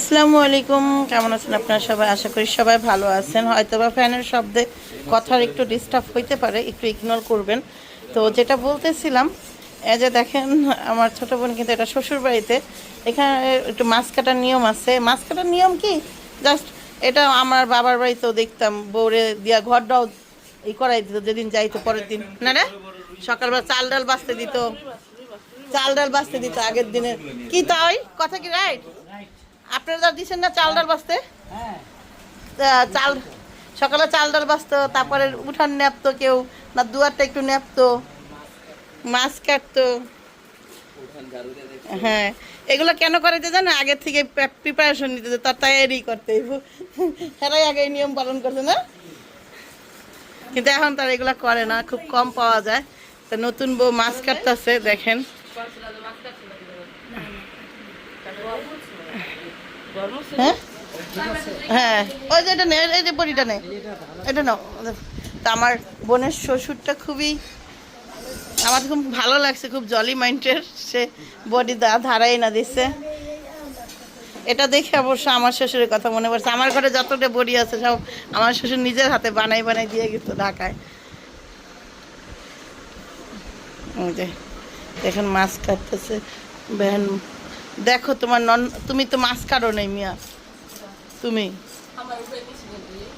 আসসালামু আলাইকুম। কেমন আছেন আপনারা সবাই? আশা করি সবাই ভালো আছেন। হয়তো বা ফ্যানের শব্দে কথার একটু ডিস্টার্ব হইতে পারে, একটু ইগনোর করবেন। তো যেটা বলতেছিলাম, এই যে দেখেন, আমার ছোট বোন কিন্তু এটা শ্বশুর বাড়িতে এখানে একটু মাছ কাটার নিয়ম আছে। মাছ কাটার নিয়ম কি? জাস্ট এটা আমার বাবার বাড়িতেও দেখতাম, বউরে দিয়া ঘরটাও ই করাই দিত, যেদিন যাইতো পরের দিন। না রে? সকালবেলা চাল ডাল বাঁচতে দিত। চাল ডাল বাঁচতে দিত আগের দিনে কি তাই? কথা কি রাইট আপনারা দিচ্ছেন না চাল ডাল বাঁচতে? চাল সকালে চাল ডাল বাঁচতো তারপরে উঠান নেপতো কেউ না দুয়ারটা একটু নেপতো মাছ কাটতো। হ্যাঁ এগুলো কেন করে যে জানো? আগের থেকে প্রিপারেশন নিতে যে তার তৈরি করতে হেরাই আগে এই নিয়ম পালন করছে না? কিন্তু এখন তার এগুলো করে না খুব কম পাওয়া যায়। তা নতুন বউ মাছ কাটতেছে দেখেন। হ্যাঁ? হ্যাঁ। ওই যে এটা যে বড়িটা এটা তা আমার বোনের শ্বশুরটা খুবই, আমার খুব ভালো লাগছে, খুব জলি মাইন্ডের সে বডি ধারাই না দিচ্ছে এটা দেখে অবশ্য আমার শ্বশুরের কথা মনে পড়ছে। আমার ঘরে যতটা বডি আছে সব আমার শ্বশুর নিজের হাতে বানাই বানাই দিয়ে গেছে ঢাকায়। এখন মাছ কাটতেছে বেহেন দেখো তোমার নন তুমি তো মাছ কাটো নাই মিয়া তুমি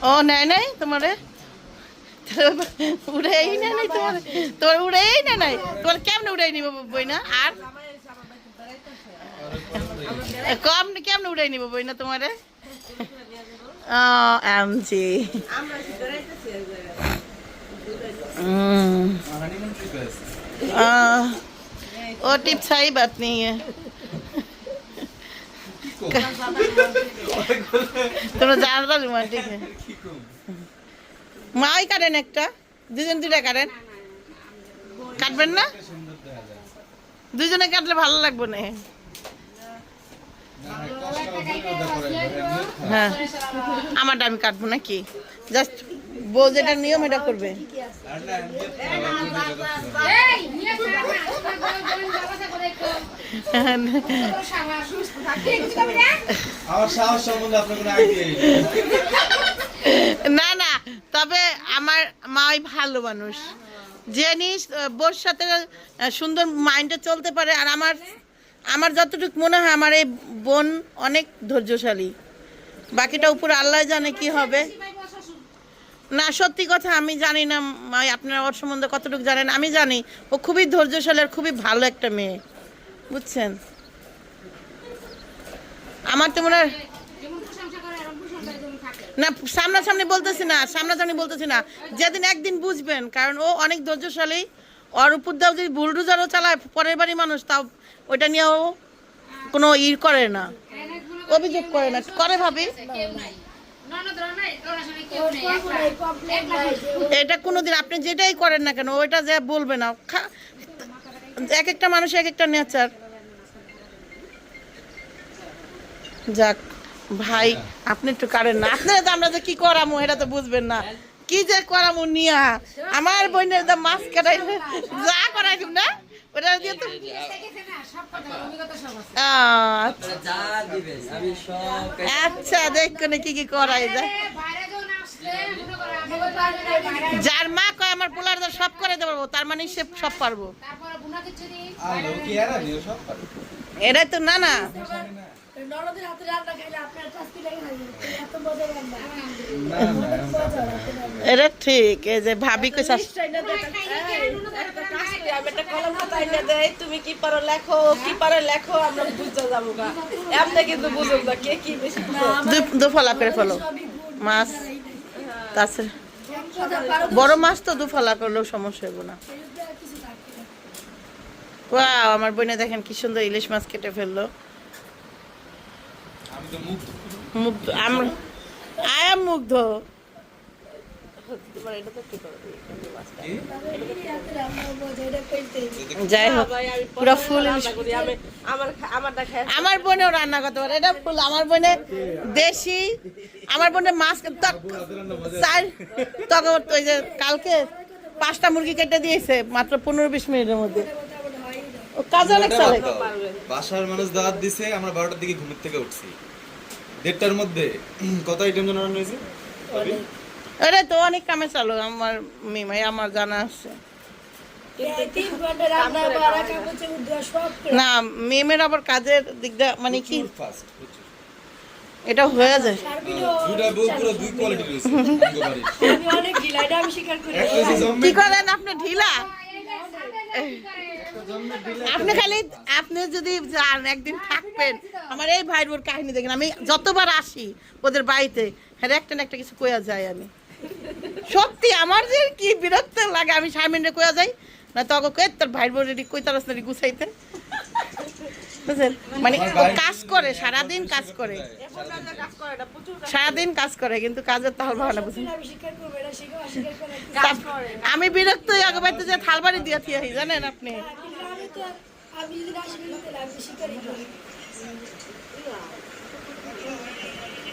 ও নেয় নাই তোমারে উড়েই না নাই তোমার তোমার উড়েই না নাই তোমার কেমনে উড়াই নিব বই না আর কম কেমনে উড়াই নিব বই না তোমারে ও এমজি ओ टिप सही बात नहीं है তোমরা জানো তো রোমান্টিক মাই কাটেন একটা। দুজন দুটা কাটেন। কাটবেন না? দুজনে কাটলে ভালো লাগবে না। হ্যাঁ আমারটা আমি কাটবো নাকি? জাস্ট বউ যেটা নিয়ম, এটা করবে। না না, তবে আমার মাই ভালো মানুষ। জিনিস বোর সাথে সুন্দর মাইন্ডে চলতে পারে, আর আমার আমার যতটুকু মনে হয়, আমার এই বোন অনেক ধৈর্যশালী। বাকিটা উপর আল্লাহ জানে কি হবে। না, সত্যি কথা আমি জানি না আপনারা ওর সম্বন্ধে কতটুকু জানেন। আমি জানি, ও খুবই ধৈর্যশালী আর খুবই ভালো একটা মেয়ে। বুঝছেন? আমার তো মনে না সামনাসামনি বলতেছি না সামনাসামনি বলতেছি না। যেদিন একদিন বুঝবেন কারণ ও অনেক ধৈর্যশালী। ওর উপর দাও যদি বুলডুজারও চালায় পরের বাড়ি মানুষ তাও ওইটা নিয়ে ও কোনো ই করে না। অভিযোগ করে না। করে ভাবি। এটা কোনোদিন আপনি যেটাই করেন না কেন ওইটা যে বলবে না। এক একটা মানুষ এক একটা নেচার। যাক ভাই আপনি একটু কারেন না। আপনারা তো আমরা যে কি করামু এটা তো বুঝবেন না। কি যে করামু নিয়া আমার বোনের দা মাছ কাটাই যা করাই না? ওটা দিয়ে তো আচ্ছা, যা আচ্ছা দেখুন কি কি করাই যায় যার মা কয় আমার পোলার দা সব করে দেবো তার মানে সে সব পারব। এটাই তো না না না না না এটা ঠিক এই যে ভাবি কইছা তুমি কি পারো লেখো কি পারো লেখো আমরা বুঝতে যাব এমনি কিন্তু বুঝুন না কে কি বেশি দুফলা করে ফেলো। মাছ। তাছাড়া বড় মাছ তো দুফলা করলেও সমস্যা হবে না। ওয়াও আমার বোনে দেখেন কি সুন্দর ইলিশ মাছ কেটে ফেলল। আমি তো মুগ্ধ। মুগ্ধ আমরা আয়াম মুগ্ধ। করি? আমি আমার বোনেও রান্না করতে পারে এটা ফুল আমার বোনে দেশি আমার বোনে মাছ চার তখন ওই যে কালকে পাঁচটা মুরগি কেটে দিয়েছে মাত্র পনেরো বিশ মিনিটের মধ্যে। ও কাজ অনেক চলে। বাসার মানুষ দাওয়াত দিছে আমরা বারোটার দিকে ঘুমের থেকে উঠছি। দেড়টার মধ্যে কত আইটেম রান্না হয়েছে? আরে তো অনেক কামে চালো আমার মিমাই আমার জানা আছে। না মেমের আবার কাজের দিকটা মানে কি? এটা হয়ে যায়। কেজি কি করেন আপনি ঢিলা? আপনি খালি আপনি যদি যান একদিন থাকবেন। আমার এই ভাই বোর কাহিনী দেখেন আমি যতবার আসি ওদের বাড়িতে হ্যাঁ একটা না একটা কিছু কয়া যায় আমি। সত্যি আমার যে কি বিরক্ত লাগে আমি সামিনে কয়া যাই না তখন কয়ে তোর ভাই বোর রেডি কই তার গুছাইতে বুঝলেন মানে ও কাজ করে সারাদিন কাজ করে। কাজ করে না প্রচুর কাজ সারাদিন কাজ করে কিন্তু কাজের তাহলে ভালো বুঝলেন আমি বিরক্ত আগে বাড়িতে যে থালবাড়ি দিয়ে থিয়ে জানেন আপনি?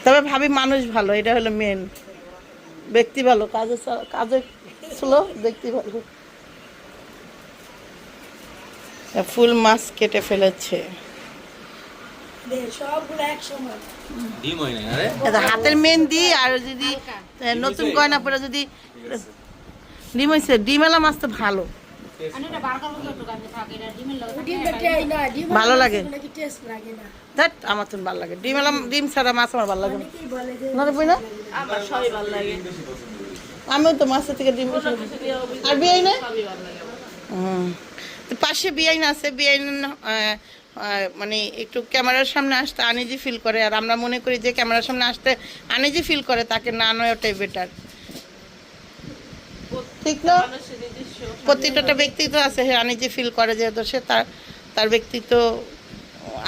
তবে ভাবি মানুষ ভালো এটা হলো মেন ব্যক্তি ভালো কাজে কাজে ছিল ব্যক্তি ভালো। ফুল মাছ কেটে ফেলেছে। হাতের মেন মেহেন্দি আর যদি নতুন গয়না পরে যদি ডিম হয়েছে ডিমেলা মাছ তো ভালো। ভালো লাগে। দেখ আমার তো ভালো লাগে। ডিমেলা ডিম ছাড়া মাছ আমার ভালো লাগে না। কি বলে যে না রে বই না সবই ভালো লাগে। আমিও তো মাছের থেকে ডিম। আর বিয়াই না। পাশে বিআইন আছে বিআইন মানে একটু ক্যামেরার সামনে আসতে আনিজি ফিল করে আর আমরা মনে করি যে ক্যামেরার সামনে আসতে আনিজি ফিল করে তাকে না নয় ওটাই বেটার ঠিক না? প্রত্যেকটা ব্যক্তিত্ব আছে হ্যাঁ আনিজি ফিল করে যেহেতু সে তার তার ব্যক্তিত্ব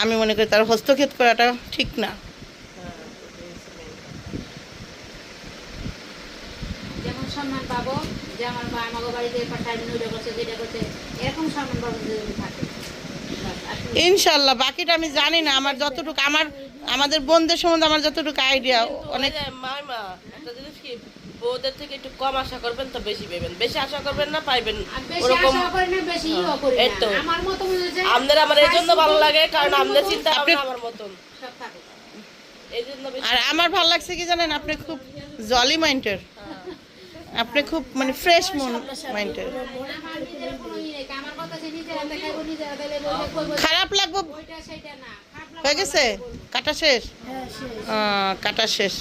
আমি মনে করি তার হস্তক্ষেপ করাটা ঠিক না। যেমন সম্মান পাবো যে আমার মা আমাকে বাড়িতে পাঠায় ওইটা করছে যেটা করছে এরকম সম্মান পাবো যদি থাকে। ইনশাল্লাহ বাকিটা আমি জানি না আমার যতটুকু আমার আমাদের বোনদের সম্বন্ধে আমার যতটুকু আইডিয়া অনেক অনেক মাইমা একটা জিনিস কি বউদের থেকে একটু কম আশা করবেন তো বেশি পাবেন বেশি আশা করবেন না পাইবেন ওরকম করি এই তো। আমাদের আমার এই জন্য ভালো লাগে কারণ আমাদের চিন্তা আমার মতন। সব থাকে। এই জন্য বেশি আর আমার ভালো লাগছে কি জানেন? আপনি খুব জলি মাইন্ডের আপনি খুব মানে ফ্রেশ মন মাইন্ডের খারাপ লাগবো ওইটা সেটা না। খারাপ লাগবে হয়ে গেছে? কাটা শেষ? হ্যাঁ কাটা শেষ।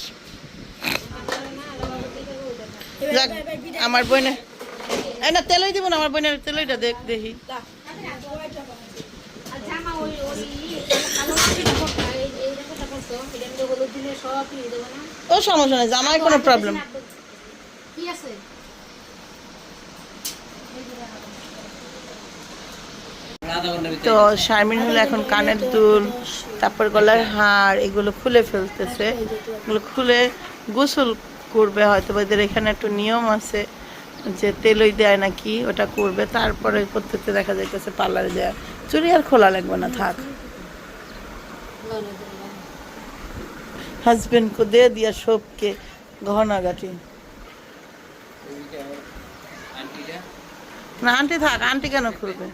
যাক, আমার বোনে এই না তেলই দিব না আমার বোনের তেলইটা দেখ দেখি। এটা ও সমস্যা নেই জামাই কোনো প্রবলেম তো শারমিন হলো এখন কানের দুল তারপর গলার হার এগুলো খুলে ফেলতেছে। এগুলো খুলে গোসল করবে হয়তো এদের এখানে একটু নিয়ম আছে যে তেলই দেয় নাকি, ওটা করবে, তারপরে প্রত্যেকটা দেখা যাইতেছে পার্লারে দেয় চুরি আর খোলা লাগবে না, থাক। হাজবেন্ড কো দে দিয়া সবকে, গহনা গাঠি। না, আন্টি থাক, আন্টি কেন খুলবে?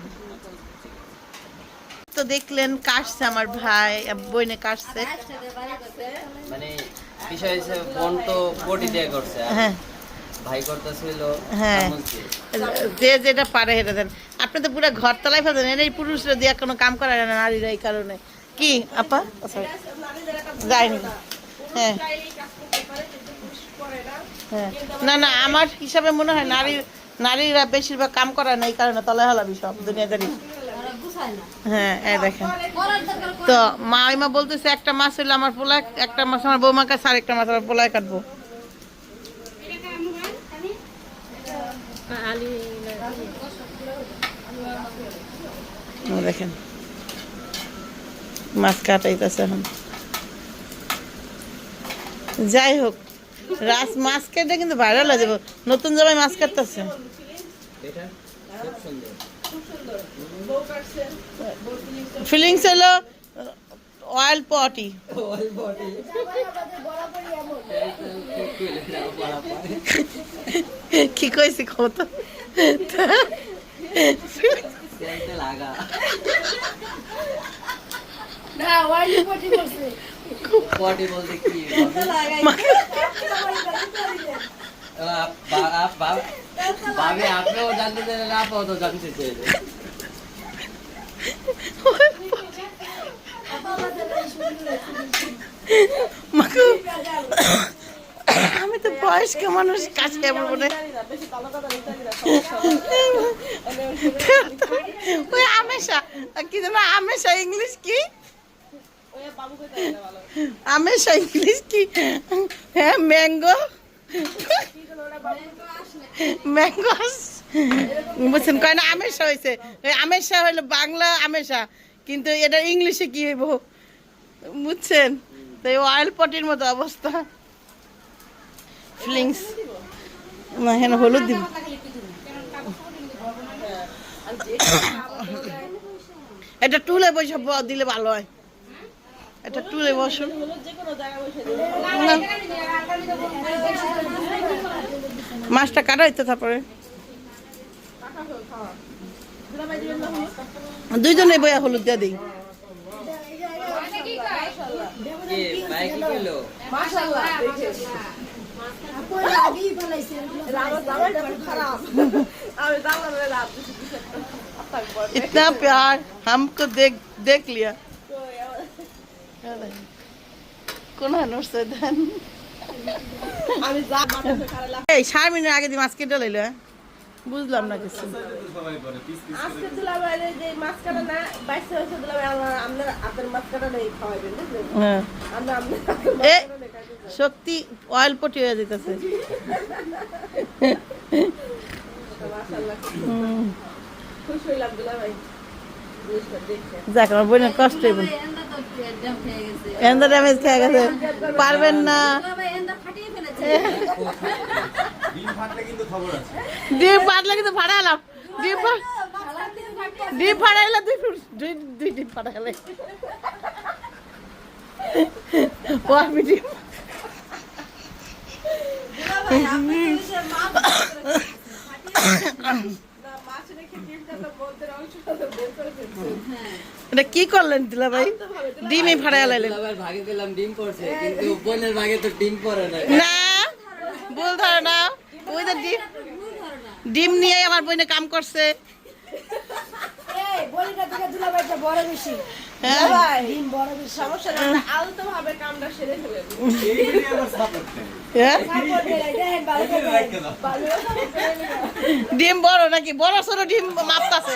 তো দেখলেন, কাটছে আমার ভাই, বইনে কাটছে। মানে বিষয় হচ্ছে বোন তো বডি দিয়ে করছে হ্যাঁ। ভাই করতেছিল হ্যাঁ। যে যেটা পারে সেটা দেন। আপনি তো পুরো ঘর তলায় ফেলেন এর এই পুরুষরা দিয়ে কোনো কাম করা যায় না নারীরা এই কারণে। কি আপা? যায়নি। হ্যাঁ। হ্যাঁ। না না আমার হিসাবে মনে হয় নারী নারীরা বেশিরভাগ কাম করে না এই কারণে তলায় হলাবি সব দুনিয়াদারি। হ্যাঁ এই দেখেন। তো মা মা বলতেছে একটা মাছ হইলে আমার পোলায় একটা মাছ আমার বৌমার কাছে আর একটা মাছ আমার পোলায় কাটবো। দেখেন মাছ কাটাইতেছে এখন। যাই হোক রাস মাছ কেটে কিন্তু ভাইরাল হয়ে যাব। নতুন জামাই মাছ কাটতেছে। খুব সুন্দর। ফিলিংস হলো অয়েল পটি কি কইছি কত আপনিও জানতে চাইলেন আপাও জানতে চাইলেন। আমি তো বয়স্ক মানুষ কাছে ওই আমেশা, কি যেন আমেশা ইংলিশ কি? আমেশা ইংলিশ কি? হ্যাঁ ম্যাঙ্গো। ম্যাঙ্গো বুঝছেন? কয় না, আমেশা হয়েছে আমেশা হইল বাংলা আমেশা, কিন্তু এটা ইংলিশে কি হইব? বুঝছেন? তো অয়েল পটির মতো অবস্থা। ফিলিংস না, হেন হলুদ দিব। এটা টুলে বসে দিলে ভালো হয়। এটা টুলে বসুন। মাছটা কাটাইতে তারপরে? দুইজনে বইয়া হলুদ দিয়ে দিই কে ভাই কি কইলো মাশাআল্লাহ আমার জামাইটা খুব খারাপ আমি জানলাম রে রাত বেশি কিছু একটা আপনার বর इतना प्यार हमको देख देख लिया কোন নড়ছে দেন আমি যা মাথা খারাপ এই শারমিনের আগে দিয়ে মাছ কেটে লাইলো হ্যাঁ? বুঝলাম না কিছু। আজকে যে না বাইশে হয়েছে দিলাম আমার আপনার আপনার নেই খাওয়াবেন বুঝলেন? হ্যাঁ। আমরা আপনার। সত্যি অয়েল পটি হয়ে যেতেছে। খুশি হইলাম যাক আমার বোনের কষ্ট হইব। এন্দা ড্যামেজ খেয়ে গেছে। পারবেন না। ডিম ফাটলে কিন্তু খবর আছে। ডিম ফাটলে ফাটালাম ডিম ডিম ফাটাইলে দুই দুই দুই ডিম ফাটাইলে। ও আমি ডিম না এটা কি করলেন দিলা ভাই ডিমই ফাটাই লাইলেন ভাগে পেলাম ডিম পড়ছে কিন্তু বোনের ভাগে তো ডিম পড়ে না না ভুল ধারণা। ওই যে ডিম ডিম নিয়ে আমার বইনে কাম করছে। হ্যাঁ। হ্যাঁ? ভালো ডিম বড় নাকি? বড় সরো ডিম মাপতাছে।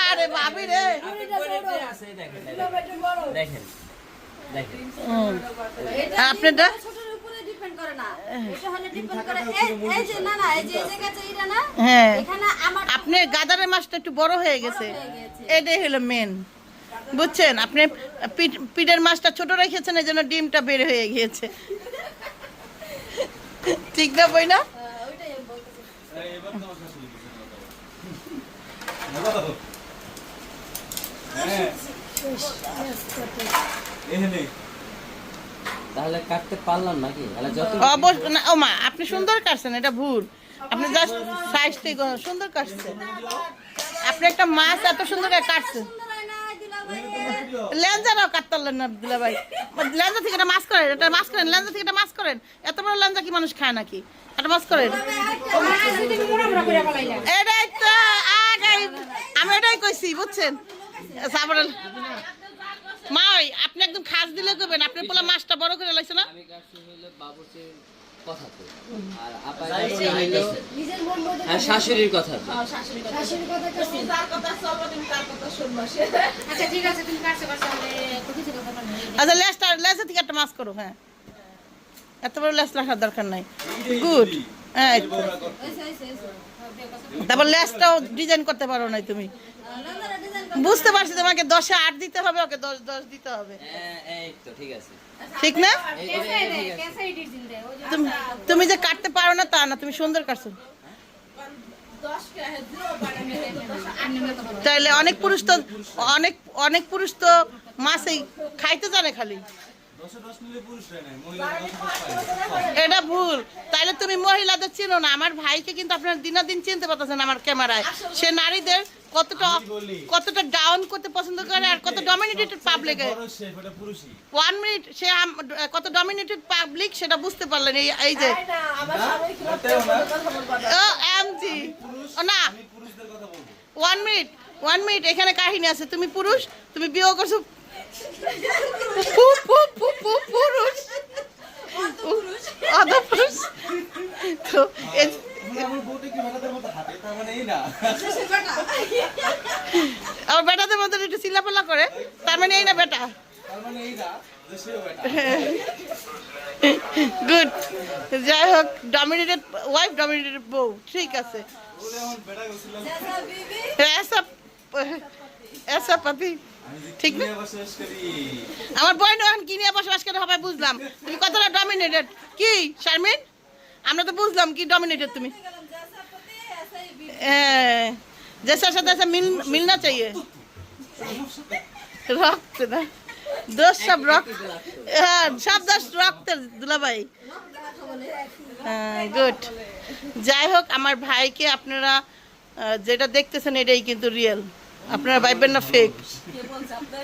আরে ভাবি রে আছে দেখেন দেখেন দেখেন। হুম। আপনারটা? ডিপেন্ড করে না। এটা হলে ডিপেন্ড করে এই- এই যে না না এই যে এই জায়গাটা এটা না হ্যাঁ। এখানে আমার আপনার গাদারের মাছটা একটু বড় হয়ে গেছে। এটাই হলো মেন বুঝছেন? আপনি পিঠ- পিঠের মাছটা ছোট রেখেছেন এই জন্য ডিমটা বের হয়ে গিয়েছে। ঠিক না বই না হ্যালো। হ্যাঁ। এখানে। তাহলে কাটতে পারলাম নাকি? তাহলে যত অবশ্য না ও মা আপনি সুন্দর কাটছেন এটা ভুল। আপনি জাস্ট সাইজটাই সুন্দর কাটছেন। আপনি একটা মাছ এত সুন্দর করে কাটছেন। লেঞ্জারাও কাটতে পারলেন না দিলা ভাই লেঞ্জা থেকে একটা মাছ করেন এটা মাছ করেন লেঞ্জা থেকে একটা মাছ করেন। এত বড় লেঞ্জা কি মানুষ খায় নাকি? একটা মাছ করেন। এটাই তো আগাই আমি এটাই কইছি বুঝছেন? মা ওই আপনি একদম খাস দিলে কইবেন আপনি পোলা মাছটা বড় করে লাইছে না? আমি কাটছি হইল বাবুর্চির কথা তো আর আপা কাটছি হইল আর শাশুড়ির কথা তো তুমি যার কথা চলবো তুমি তার কথা শুনবা। আচ্ছা ঠিক আছে তুমি কাছে কাছে কিছু কথা বলবে লেজটা লেজা থেকে একটা মাছ করো হ্যাঁ। এত বড় রাখার দরকার নাই। গুড হ্যাঁ। তারপর লেজটাও ডিজাইন করতে পারো না তুমি বুঝতে পারছি তোমাকে দশে আট দিতে হবে ওকে দশ দশ দিতে হবে। ঠিক না? তুমি যে কাটতে পারো না তা না তুমি সুন্দর কাটছো। তাহলে অনেক পুরুষ তো অনেক অনেক পুরুষ তো মাছেই খাইতে জানে খালি। এটা ভুল। তাহলে তুমি মহিলাদের চিনো না আমার ভাইকে কিন্তু আপনার দিনের দিন চিনতে পারতেছেন আমার ক্যামেরায়। সে নারীদের কতটা কতটা ডাউন করতে পছন্দ করে আর কত ডমিনেটেড পাবলিকে ওয়ান মিনিট সে আম- কত ডমিনেটেড পাবলিক সেটা বুঝতে পারলেন এই এই যে ও এমজি। না। আমি পুরুষদের কথা বলব। ওয়ান মিনিট ওয়ান মিনিট এখানে কাহিনী আছে। তুমি পুরুষ তুমি বিয়ে করছ। পু- পু- পু- পু- পুরুষ। পুরুষ। তো আর বেটাদের মধ্যে একটু চিল্লাপাল্লা করে তার মানে এই না বেটা। গুড যাই হোক ডমিনেটেড ওয়াইফ ডমিনেটেড বউ ঠিক আছে। এসা পাতি ঠিক না? আমার বই নয় কি নিয়ে বসবাস করে হবে বুঝলাম। তুমি কতটা ডমিনেটেড কি শারমিন আমরা তো বুঝলাম কি ডমিনেটেড তুমি হ্যাঁ জেসার সাথে ऐसा मिल मिलना चाहिए রক্ত না দোষ সব রক্ত হ্যাঁ সব দোষ রক্তের দুলাভাই হ্যাঁ গুড যাই হোক আমার ভাইকে আপনারা আহ, যেটা দেখতেছেন এটাই কিন্তু রিয়েল আপনারা ভাইবেন না ফেক কে বলছে আপনারা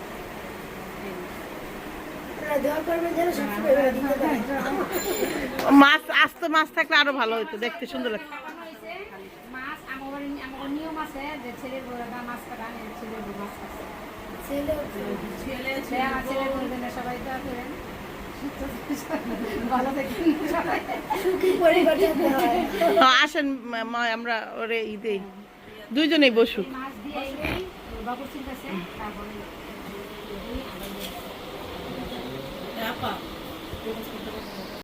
মাছ আস্ত মাছ থাকলে আরও ভালো হতো দেখতে সুন্দর লাগতো। হয় আসেন আমরা ওরে ঈদে দুইজনেই বসুক। মাছ দিয়ে বাবুর চিন্তাছে তারপরে আপা